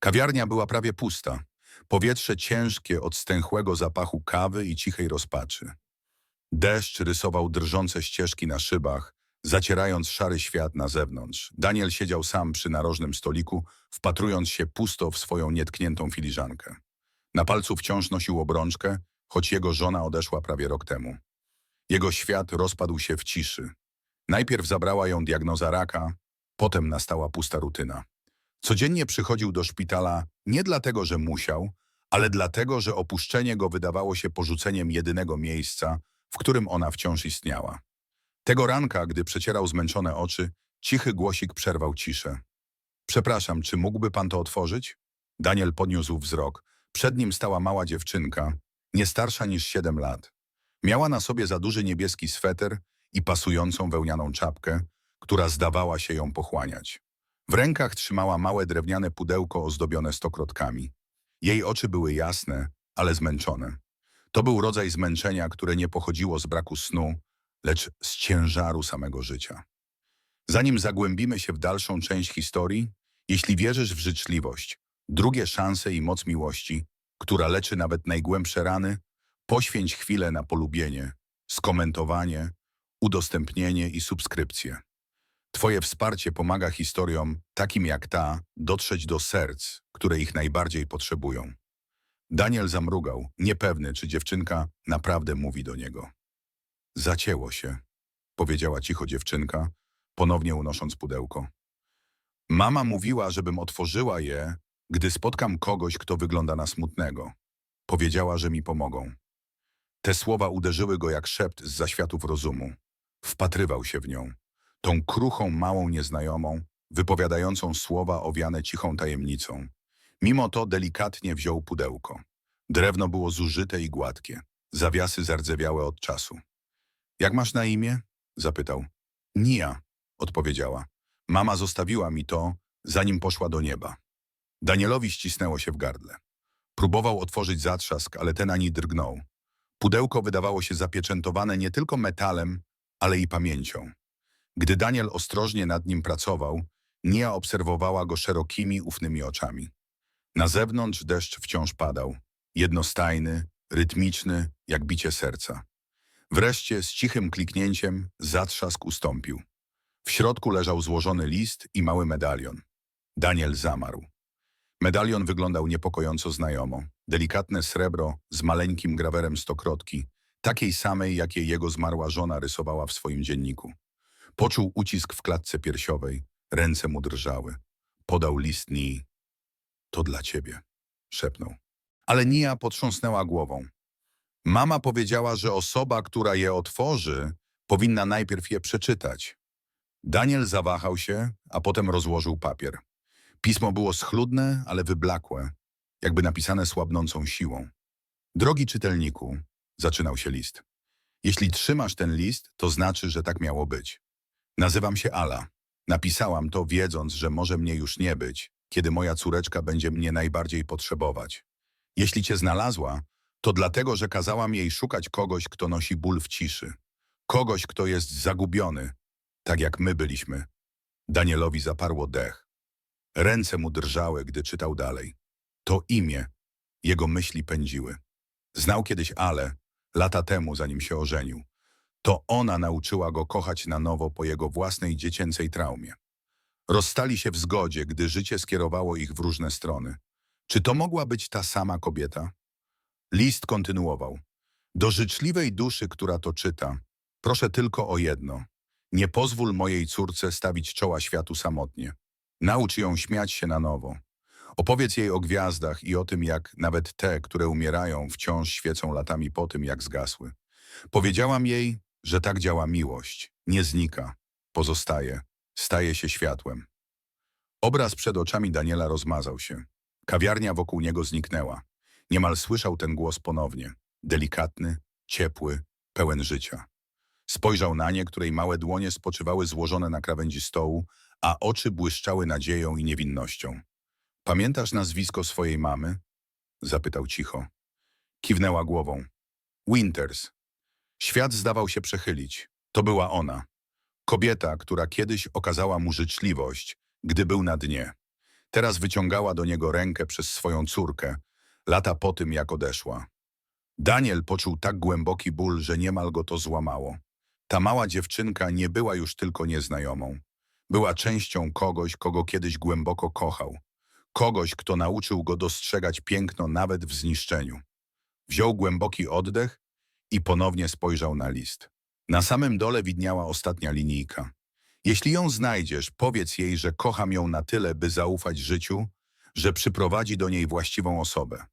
Kawiarnia była prawie pusta. Powietrze ciężkie od stęchłego zapachu kawy i cichej rozpaczy. Deszcz rysował drżące ścieżki na szybach, zacierając szary świat na zewnątrz. Daniel siedział sam przy narożnym stoliku, wpatrując się pusto w swoją nietkniętą filiżankę. Na palcu wciąż nosił obrączkę, choć jego żona odeszła prawie rok temu. Jego świat rozpadł się w ciszy. Najpierw zabrała ją diagnoza raka, potem nastała pusta rutyna. Codziennie przychodził do szpitala nie dlatego, że musiał, ale dlatego, że opuszczenie go wydawało się porzuceniem jedynego miejsca, w którym ona wciąż istniała. Tego ranka, gdy przecierał zmęczone oczy, cichy głosik przerwał ciszę. Przepraszam, czy mógłby pan to otworzyć? Daniel podniósł wzrok. Przed nim stała mała dziewczynka, nie starsza niż siedem lat. Miała na sobie za duży niebieski sweter i pasującą wełnianą czapkę, która zdawała się ją pochłaniać. W rękach trzymała małe drewniane pudełko ozdobione stokrotkami. Jej oczy były jasne, ale zmęczone. To był rodzaj zmęczenia, które nie pochodziło z braku snu, lecz z ciężaru samego życia. Zanim zagłębimy się w dalszą część historii, jeśli wierzysz w życzliwość, drugie szanse i moc miłości, która leczy nawet najgłębsze rany, poświęć chwilę na polubienie, skomentowanie, udostępnienie i subskrypcję. Twoje wsparcie pomaga historiom, takim jak ta, dotrzeć do serc, które ich najbardziej potrzebują. Daniel zamrugał, niepewny, czy dziewczynka naprawdę mówi do niego. Zacięło się, powiedziała cicho dziewczynka, ponownie unosząc pudełko. Mama mówiła, żebym otworzyła je, gdy spotkam kogoś, kto wygląda na smutnego. Powiedziała, że mi pomogą. Te słowa uderzyły go jak szept z zaświatów rozumu. Wpatrywał się w nią, tą kruchą, małą nieznajomą, wypowiadającą słowa owiane cichą tajemnicą. Mimo to delikatnie wziął pudełko. Drewno było zużyte i gładkie. Zawiasy zardzewiałe od czasu. Jak masz na imię? zapytał. Nia, odpowiedziała. Mama zostawiła mi to, zanim poszła do nieba. Danielowi ścisnęło się w gardle. Próbował otworzyć zatrzask, ale ten ani drgnął. Pudełko wydawało się zapieczętowane nie tylko metalem, ale i pamięcią. Gdy Daniel ostrożnie nad nim pracował, Nia obserwowała go szerokimi, ufnymi oczami. Na zewnątrz deszcz wciąż padał, jednostajny, rytmiczny, jak bicie serca. Wreszcie z cichym kliknięciem zatrzask ustąpił. W środku leżał złożony list i mały medalion. Daniel zamarł. Medalion wyglądał niepokojąco znajomo. Delikatne srebro z maleńkim grawerem stokrotki, takiej samej, jakie jego zmarła żona rysowała w swoim dzienniku. Poczuł ucisk w klatce piersiowej, ręce mu drżały. Podał list Nii. To dla ciebie, szepnął. Ale Nia potrząsnęła głową. Mama powiedziała, że osoba, która je otworzy, powinna najpierw je przeczytać. Daniel zawahał się, a potem rozłożył papier. Pismo było schludne, ale wyblakłe, jakby napisane słabnącą siłą. Drogi czytelniku, zaczynał się list. Jeśli trzymasz ten list, to znaczy, że tak miało być. Nazywam się Ala. Napisałam to, wiedząc, że może mnie już nie być, kiedy moja córeczka będzie mnie najbardziej potrzebować. Jeśli cię znalazła, to dlatego, że kazałam jej szukać kogoś, kto nosi ból w ciszy. Kogoś, kto jest zagubiony, tak jak my byliśmy. Danielowi zaparło dech. Ręce mu drżały, gdy czytał dalej. To imię. Jego myśli pędziły. Znał kiedyś Ale, lata temu, zanim się ożenił. To ona nauczyła go kochać na nowo po jego własnej dziecięcej traumie. Rozstali się w zgodzie, gdy życie skierowało ich w różne strony. Czy to mogła być ta sama kobieta? List kontynuował. Do życzliwej duszy, która to czyta, proszę tylko o jedno. Nie pozwól mojej córce stawić czoła światu samotnie. Naucz ją śmiać się na nowo. Opowiedz jej o gwiazdach i o tym, jak nawet te, które umierają, wciąż świecą latami po tym, jak zgasły. Powiedziałam jej, że tak działa miłość. Nie znika, pozostaje, staje się światłem. Obraz przed oczami Daniela rozmazał się. Kawiarnia wokół niego zniknęła. Niemal słyszał ten głos ponownie. Delikatny, ciepły, pełen życia. Spojrzał na nie, której małe dłonie spoczywały złożone na krawędzi stołu, a oczy błyszczały nadzieją i niewinnością. Pamiętasz nazwisko swojej mamy? Zapytał cicho. Kiwnęła głową. Winters. Świat zdawał się przechylić. To była ona. Kobieta, która kiedyś okazała mu życzliwość, gdy był na dnie. Teraz wyciągała do niego rękę przez swoją córkę, lata po tym, jak odeszła. Daniel poczuł tak głęboki ból, że niemal go to złamało. Ta mała dziewczynka nie była już tylko nieznajomą. Była częścią kogoś, kogo kiedyś głęboko kochał. Kogoś, kto nauczył go dostrzegać piękno nawet w zniszczeniu. Wziął głęboki oddech i ponownie spojrzał na list. Na samym dole widniała ostatnia linijka. Jeśli ją znajdziesz, powiedz jej, że kocham ją na tyle, by zaufać życiu, że przyprowadzi do niej właściwą osobę.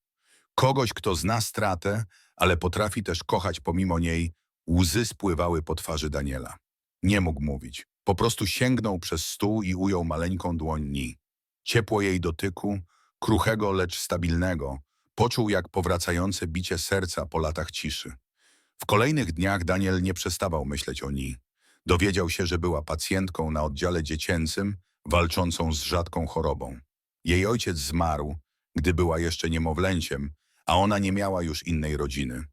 Kogoś, kto zna stratę, ale potrafi też kochać pomimo niej, łzy spływały po twarzy Daniela. Nie mógł mówić. Po prostu sięgnął przez stół i ujął maleńką dłoń Ni. Ciepło jej dotyku, kruchego, lecz stabilnego, poczuł jak powracające bicie serca po latach ciszy. W kolejnych dniach Daniel nie przestawał myśleć o Ni. Dowiedział się, że była pacjentką na oddziale dziecięcym, walczącą z rzadką chorobą. Jej ojciec zmarł, gdy była jeszcze niemowlęciem, a ona nie miała już innej rodziny.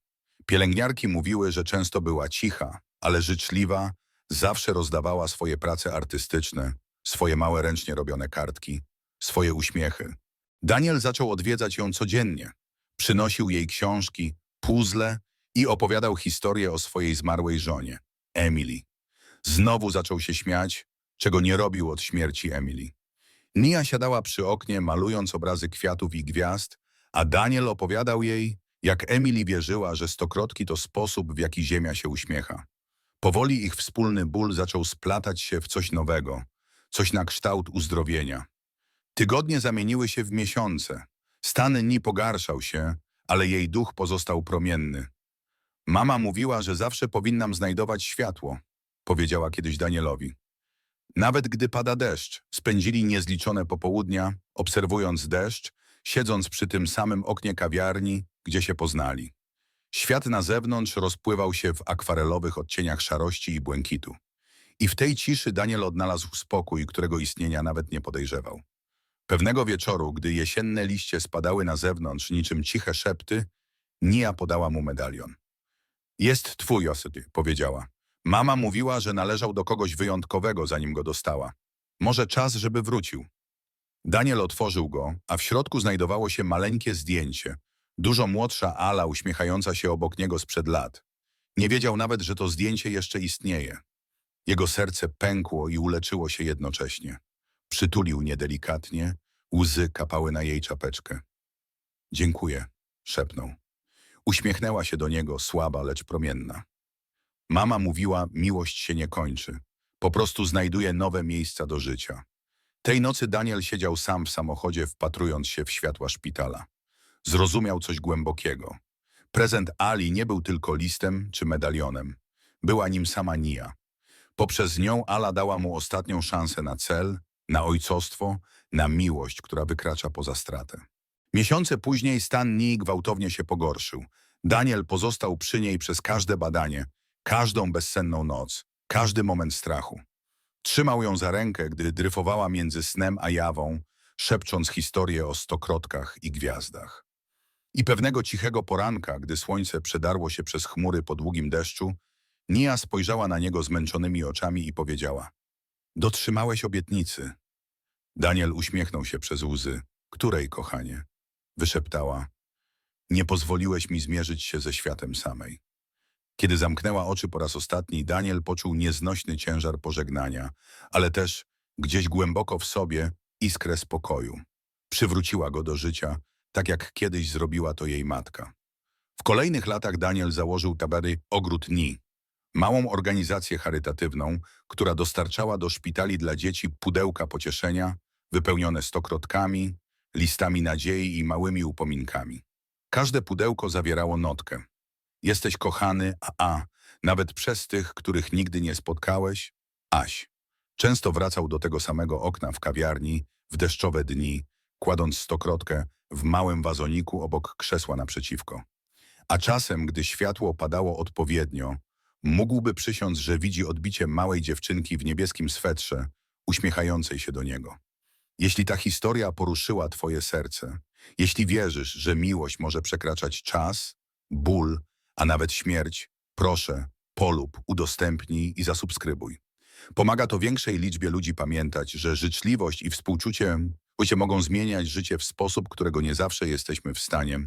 Pielęgniarki mówiły, że często była cicha, ale życzliwa, zawsze rozdawała swoje prace artystyczne, swoje małe ręcznie robione kartki, swoje uśmiechy. Daniel zaczął odwiedzać ją codziennie. Przynosił jej książki, puzzle i opowiadał historię o swojej zmarłej żonie, Emily. Znowu zaczął się śmiać, czego nie robił od śmierci Emily. Nia siadała przy oknie, malując obrazy kwiatów i gwiazd, a Daniel opowiadał jej, jak Emily wierzyła, że stokrotki to sposób, w jaki ziemia się uśmiecha. Powoli ich wspólny ból zaczął splatać się w coś nowego, coś na kształt uzdrowienia. Tygodnie zamieniły się w miesiące. Stan Ni pogarszał się, ale jej duch pozostał promienny. Mama mówiła, że zawsze powinnam znajdować światło, powiedziała kiedyś Danielowi. Nawet gdy pada deszcz, spędzili niezliczone popołudnia, obserwując deszcz, siedząc przy tym samym oknie kawiarni, gdzie się poznali. Świat na zewnątrz rozpływał się w akwarelowych odcieniach szarości i błękitu. I w tej ciszy Daniel odnalazł spokój, którego istnienia nawet nie podejrzewał. Pewnego wieczoru, gdy jesienne liście spadały na zewnątrz niczym ciche szepty, Nia podała mu medalion. Jest twój, Osyty, powiedziała. Mama mówiła, że należał do kogoś wyjątkowego, zanim go dostała. Może czas, żeby wrócił. Daniel otworzył go, a w środku znajdowało się maleńkie zdjęcie. Dużo młodsza Ala uśmiechająca się obok niego sprzed lat. Nie wiedział nawet, że to zdjęcie jeszcze istnieje. Jego serce pękło i uleczyło się jednocześnie. Przytulił niedelikatnie, łzy kapały na jej czapeczkę. Dziękuję, szepnął. Uśmiechnęła się do niego, słaba, lecz promienna. Mama mówiła, miłość się nie kończy. Po prostu znajduje nowe miejsca do życia. Tej nocy Daniel siedział sam w samochodzie, wpatrując się w światła szpitala. Zrozumiał coś głębokiego. Prezent Ali nie był tylko listem czy medalionem. Była nim sama Nia. Poprzez nią Ala dała mu ostatnią szansę na cel, na ojcostwo, na miłość, która wykracza poza stratę. Miesiące później stan Nii gwałtownie się pogorszył. Daniel pozostał przy niej przez każde badanie, każdą bezsenną noc, każdy moment strachu. Trzymał ją za rękę, gdy dryfowała między snem a jawą, szepcząc historię o stokrotkach i gwiazdach. I pewnego cichego poranka, gdy słońce przedarło się przez chmury po długim deszczu, Nia spojrzała na niego zmęczonymi oczami i powiedziała Dotrzymałeś obietnicy. Daniel uśmiechnął się przez łzy. Której, kochanie? Wyszeptała. Nie pozwoliłeś mi zmierzyć się ze światem samej. Kiedy zamknęła oczy po raz ostatni, Daniel poczuł nieznośny ciężar pożegnania, ale też gdzieś głęboko w sobie iskrę spokoju. Przywróciła go do życia, tak jak kiedyś zrobiła to jej matka. W kolejnych latach Daniel założył tabery Ogród Ni, małą organizację charytatywną, która dostarczała do szpitali dla dzieci pudełka pocieszenia, wypełnione stokrotkami, listami nadziei i małymi upominkami. Każde pudełko zawierało notkę. Jesteś kochany, a, a nawet przez tych, których nigdy nie spotkałeś, Aś. Często wracał do tego samego okna w kawiarni w deszczowe dni, kładąc stokrotkę w małym wazoniku obok krzesła naprzeciwko. A czasem, gdy światło padało odpowiednio, mógłby przysiąc, że widzi odbicie małej dziewczynki w niebieskim swetrze, uśmiechającej się do niego. Jeśli ta historia poruszyła twoje serce, jeśli wierzysz, że miłość może przekraczać czas, ból, a nawet śmierć, proszę, polub, udostępnij i zasubskrybuj. Pomaga to większej liczbie ludzi pamiętać, że życzliwość i współczucie mogą zmieniać życie w sposób, którego nie zawsze jesteśmy w stanie